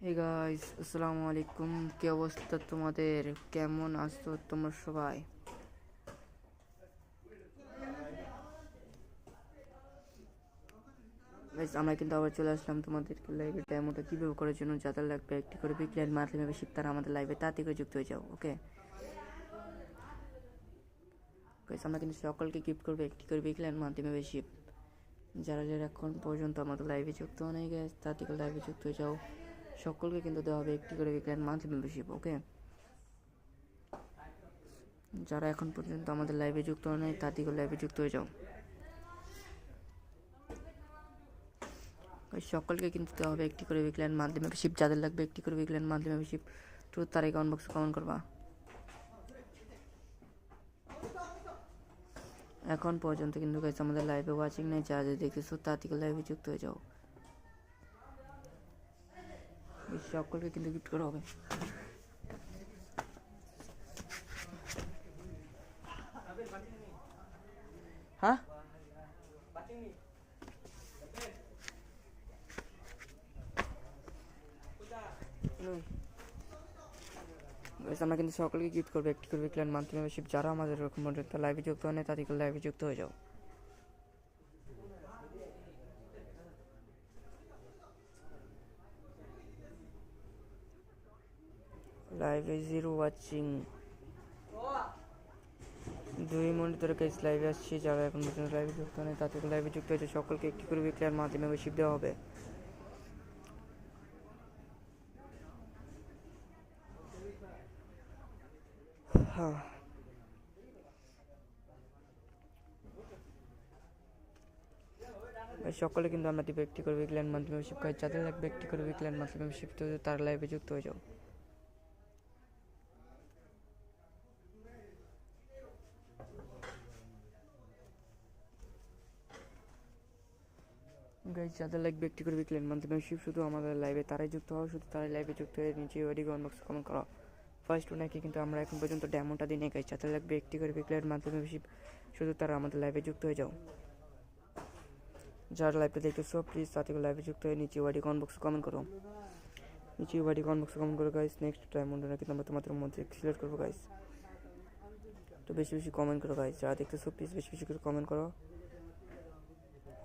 Hey guys আসসালামু আলাইকুম কি অবস্থা তোমাদের? কেমন আছো তোমরা সবাই? গাইস আমরা কিন্তু আবার চলে আসলাম তোমাদেরকে লাইভে ডেমোটা কীভাবে করার জন্য যাদের লাগবে একটি করে বিক্রিয়ার মাধ্যমে মেম্বারশিপ তারা আমাদের লাইভে তাতে করে যুক্ত হয়ে যাও ওকে গাইস আমরা কিন্তু সকলকে গিফট করব একটি করে বিক্রিয়ার মান্থলি মেম্বারশিপ যারা যারা এখন পর্যন্ত আমাদের লাইভে যুক্ত অনেক গেছে করে লাইভে যুক্ত হয়ে যাও। সকলকে কিন্তু দেওয়া হবে একটি করে উইকল্যান্ড মান্থলি মেম্বারশিপ ওকে যারা এখন পর্যন্ত আমাদের লাইভে যুক্ত হয় নাই তাতে করে লাইভে যুক্ত হয়ে যাও। সকলকে কিন্তু হবে, একটি করে উইকল্যান্ড মান্থলি মেম্বারশিপ যাদের লাগবে একটি করে উইকল্যান্ড মান্থলি মেম্বারশিপ তো তারাই কমেন্ট বক্সে কমেন্ট করবা। এখন পর্যন্ত কিন্তু গাইস আমাদের লাইভে ওয়াচিং নেই যারা যারা দেখতেছো তাদেরকে লাইভে যুক্ত হয়ে যাও। সকলকে কিন্তু গিফট করা হবে। হ্যাঁ? আমরা কিন্তু সকলকে গিফট করব, একটি করবে ক্লান মান্থলি মেম্বারশিপ যারা আমাদের এরকম লাইভে যুক্ত হয় না তাদেরকে লাইভে যুক্ত হয়ে যাও। লাইভে জিরো ওয়াচিং দুই মিনিট ধরে কেস লাইভে আসছি, যারা এখন পর্যন্ত লাইভে যুক্ত নেই তাদেরকে লাইভে যুক্ত হয়ে হয়েছে সকলকে একটি করে বিক্রিয়ার মাধ্যমে মেম্বারশিপ দেওয়া হবে। হ্যাঁ সকলে কিন্তু আমরা দিব একটি করে উইকল্যান্ড মেম্বারশিপ কাজ যাদের লাগবে একটি করে উইকল্যান্ড মান্থলি মেম্বারশিপ তার লাইভে যুক্ত হয়ে যাও। গাইজ যাদের লাগবে একটি করে উইকল্যান্ড মান্থলি মেম্বারশিপ শুধু আমাদের লাইভে তারাই যুক্ত হওয়া শুধু তারাই লাইভে যুক্ত হয়ে নিচে ওয়েডি বক্স কমেন্ট করা। ফার্স্ট ওনাকে কিন্তু আমরা এখন পর্যন্ত ডেমোটা দিই নাই গাইজ যাদের লাগবে একটি করে উইকল্যান্ড মাধ্যমে বেশি শুধু তারা আমাদের লাইভে যুক্ত হয়ে যাও। যারা লাইভে দেখতেছো প্লিজ তাদেরকে লাইভে যুক্ত হয়ে নিচে ওয়াডি কমেন্ট বক্সে কমেন্ট করো। নিচে ওয়াইডি কমেন্ট বক্সে কমেন্ট করো গাইস নেক্সট ডায়মন্ড কিন্তু আমরা তোমাদের মধ্যে সিলেক্ট করব গাইস তো বেশি বেশি কমেন্ট করো গাইস যারা দেখতেছো প্লিজ বেশি বেশি করে কমেন্ট করো।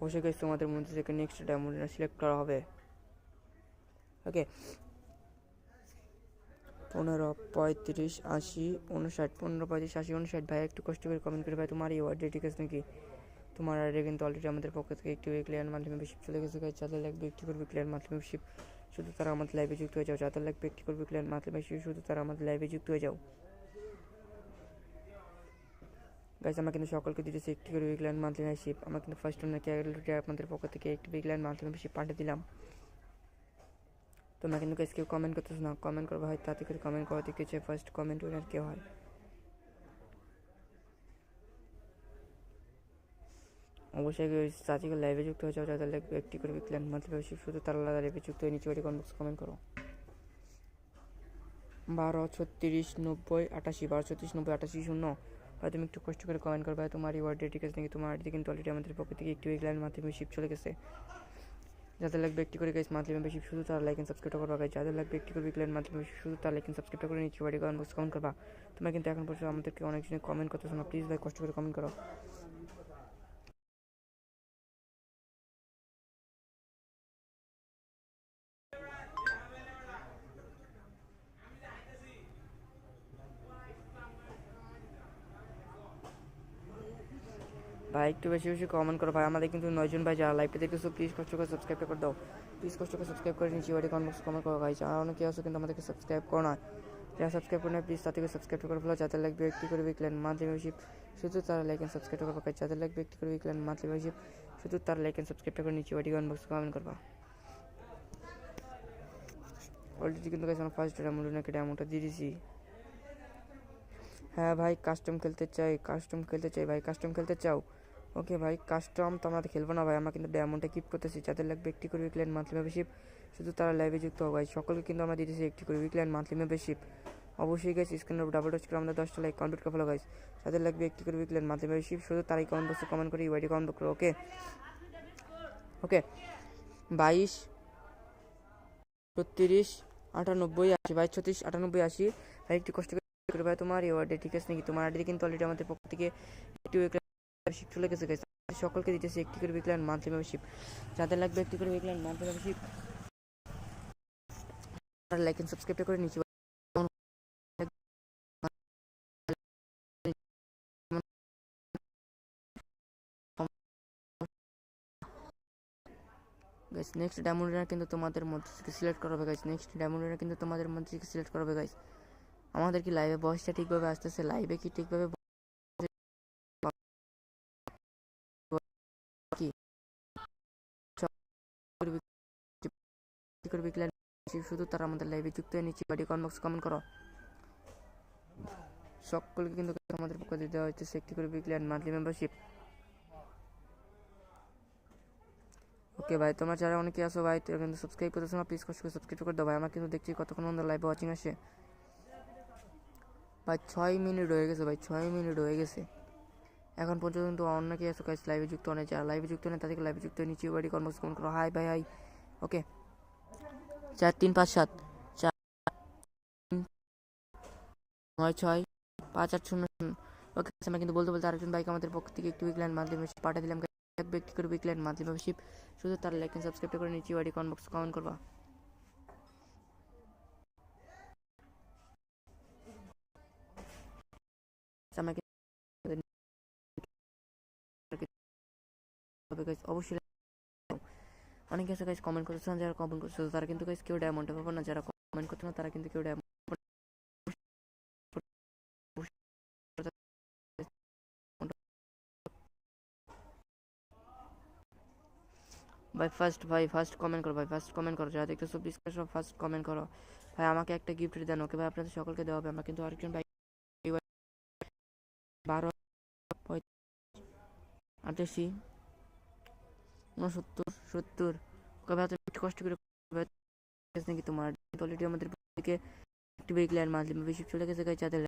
অবশ্যই গাইস তোমাদের মধ্যে থেকে নেক্সট ডায়মন্ড সিলেক্ট করা হবে। ওকে পনেরো, পঁয়ত্রিশ, আশি, উনষাট, পনেরো, পঁয়ত্রিশ, আশি, উনষাট। ভাই একটু কষ্ট করে কমেন্ট করে। ভাই, তোমার এই ওয়ার্ড ঠিক আছে নাকি? তোমার আইডি কিন্তু অলরেডি আমাদের পক্ষ থেকে একটি ক্লিয়ার মাধ্যমে মেম্বারশিপ চলে গেছে। গাইজ যাদের লাগবে একটি করবে ক্লিয়ার মাধ্যমে শুধু তারা আমাদের লাইভে যুক্ত হয়ে যাও। যাদের লাগবে একটি করবে ক্লিয়ার মাধ্যমে শুধু তারা আমাদের লাইভে যুক্ত হয়ে যাও। গাইজ আমরা কিন্তু সকলকে দিতেছি একটি করে উইকল্যান্ড মান্থলি মেম্বারশিপ আমরা কিন্তু ফার্স্ট ওনাকে আপনাদের পক্ষ থেকে একটি উইকল্যান্ড মান্থলি মেম্বারশিপ পাঠিয়ে দিলাম। তোমরা কিন্তু কেউ কমেন্ট করতেছো না। কমেন্ট করব হয় তাতে করে কমেন্ট করা দেখেছে ফার্স্ট কমেন্ট উইনার কেউ হয়। অবশ্যই চাচিকে লাইভে যুক্ত হয়ে যাও লাগবে একটি করে মান্থলি মেম্বারশিপ শুধু তারা লাইভে যুক্ত হয়ে নিচে ওটি কমেন্ট কমেন্ট করো। বারো ছত্রিশ নব্বই আটাশি, বারো ছত্রিশ নব্বই আটাশি শূন্য। ভাই তুমি একটু কষ্ট করে কমেন্ট করবে তোমার এই ওয়ার্ডে ঠিক আছে নাকি তোমার কিন্তু অলরেডি আমাদের পক্ষ থেকে একটি উইকল্যান্ড মাধ্যমে মেম্বারশিপ চলে গেছে। যাদের লাগবে একটি করে গাইস মান্থলি মেম্বারশিপ শুধু তারা লাইক সাবস্ক্রাইব করবা গাইস যাদের লাগবে একটি করে উইকল্যান্ড মান্থলি মেম্বারশিপ শুধু তারা লাইক সাবস্ক্রাইব করে নিচে বাড়ি কমেন্ট বক্স কমেন্ট করবা। তোমরা কিন্তু এখন পর্যন্ত আমাদেরকে অনেকজনে কমেন্ট করতেছো না। প্লিজ ভাই কষ্ট করে কমেন্ট করো। ভাই, একটু বেশি বেশি কমেন্ট করো ভাই। আমাদের কিন্তু নয়জন ভাই, যারা লাইভটা দেখতেছো প্লিজ কষ্ট করে সাবস্ক্রাইব করে দাও। প্লিজ কষ্ট করে সাবস্ক্রাইব করে নিচে বাড়ি কমেন্ট কমেন্ট করো ভাই। যারা অনেকে আছে কিন্তু আমাদেরকে সাবস্ক্রাইব করো না। যারা সাবস্ক্রাইব করে না প্লিজ তাদেরকে সাবস্ক্রাইব করে ফেলো। যাদের লাগবে একটি করে উইকল্যান্ড মান্থলি মেম্বারশিপ শুধু তারা লাইক অ্যান্ড সাবস্ক্রাইব করবা। গাইজ যাদের লাগবে একটি করে উইকল্যান্ড মান্থলি মেম্বারশিপ শুধু তারা লাইক অ্যান্ড সাবস্ক্রাইব করে নিচে বাড়ি কমেন্ট বক্স কমেন্ট করবা। অলরেডি কিন্তু গাইজ আমরা ফার্স্ট ডায়মন্ড নাকি ডায়মন্ডটা দিয়ে দিয়েছি হ্যাঁ ভাই কাস্টম খেলতে চাই কাস্টম খেলতে চাই ভাই কাস্টম খেলতে চাও? ওকে ভাই কাস্টম তো আমরা খেলব না ভাই, আমরা কিন্তু ডায়মন্ডে কিপ করতেছি, যাদের লাগবে একটি করে উইকলি অ্যান্ড মান্থলি মেম্বারশিপ শুধু তারা লাইভে যুক্ত হবে ভাই, সকলকে কিন্তু আমরা দিতেছি একটি করে উইকলি অ্যান্ড মান্থলি মেম্বারশিপ অবশ্যই গাইস স্ক্রিনের উপর ডাবল টাচ করে আমাদের দশটা লাইক কমপ্লিট করে ফেলো গাইস যাদের লাগবে একটি করে উইকলি অ্যান্ড মান্থলি মেম্বারশিপ শুধু তারাই কমেন্ট বক্সে কমেন্ট করে ইউআইডি কমেন্ট করো ওকে ওকে বাইশ, ছত্রিশ, আটানব্বই, আশি, বাইশ, ছত্রিশ, আটানব্বই, আশি ভাই একটু কষ্ট করে ভাই, তোমার ইউআরডি ঠিক আছে নাকি? তোমার আইডি কিন্তু অলরেডি আমাদের পক্ষ থেকে একটি মেম্বারশিপ চলে গেছে, guys। সকলকে দিতেছি একটি করে উইকলি অ্যান্ড মান্থলি মেম্বারশিপ যাদের লাগবে একটি করে weekly and monthly membership like and subscribe করে নিচে গাইস নেক্সট ডায়মন্ড কিন্তু তোমাদের মধ্যে থেকে সিলেক্ট করা হবে গাইস নেক্সট ডায়মন্ড কিন্তু তোমাদের মধ্যে থেকে সিলেক্ট করা হবে গাইস আমাদের কি লাইভে বয়সটা ঠিকভাবে আসতেছে লাইভে কি ঠিকভাবে শুধু তারা আমাদের লাইভে যুক্ত হয়ে নিচ্ছে। বাড়ি কমেন্ট বক্স কমেন্ট করো। সকলকে কিন্তু আমাদের পক্ষ থেকে দেওয়া হচ্ছে একটি করে weekly and monthly membership okay ভাই, তোমার যারা অনেকে আসো ভাই, তোরা কিন্তু সাবস্ক্রাইব করতেছো না প্লিজ কষ্ট করে সাবস্ক্রাইব করে দাও ভাই। আমার কিন্তু দেখছি কতক্ষণ আমাদের লাইভে ওয়াচিং আসে। ভাই ছয় মিনিট হয়ে গেছে ভাই, ছয় মিনিট হয়ে গেছে। এখন পর্যন্ত কিন্তু অনেকে আসো কাজ লাইভে যুক্ত অনেক যারা লাইভে যুক্ত নেই, তাদেরকে লাইভে যুক্ত নিচে বাড়ি কর্মস কমেন্ট করো। হাই ভাই হাই ওকে চার, তিন, পাঁচ, সাত। চার, নয়, ছয়, পাঁচ, আট, শূন্য শূন্য। ওকে আমরা কিন্তু বলতে বলতে আরেকজন বাইক আমাদের পক্ষ থেকে একটু উইকল্যান্ড মান্থলি মেম্বারশিপ পাঠিয়ে দিলাম। এক ব্যক্তি করে উইকল্যান্ড মান্থলি মেম্বারশিপ শুধু তার লাইক সাবস্ক্রাইব করে নিচে বাড়ি কমেন্ট বক্স কমেন্ট করবা। অবশ্যই আছে কমেন্ট যারা কমেন্ট তারা কিন্তু কেউ পাবে না, যারা কমেন্ট না, তারা কিন্তু কেউ ডায়মন্ড ভাই ফার্স্ট ভাই ফার্স্ট কমেন্ট করো, ভাই ফার্স্ট কমেন্ট করো, যারা দেখতেছো প্লিজ ফার্স্ট কমেন্ট করো। ভাই, আমাকে একটা গিফট দেন, ওকে ভাই, আপনাদের সকলকে দেওয়া হবে, আমরা কিন্তু আরেকজন ভাই বারো আটাশি উনসত্তর সত্তর। কবে এত কষ্ট করে নাকি তোমার? অলরেডি আমাদের থেকে একটি উইকলি আর মান্থলি মেম্বারশিপ চলে গেছে যাদের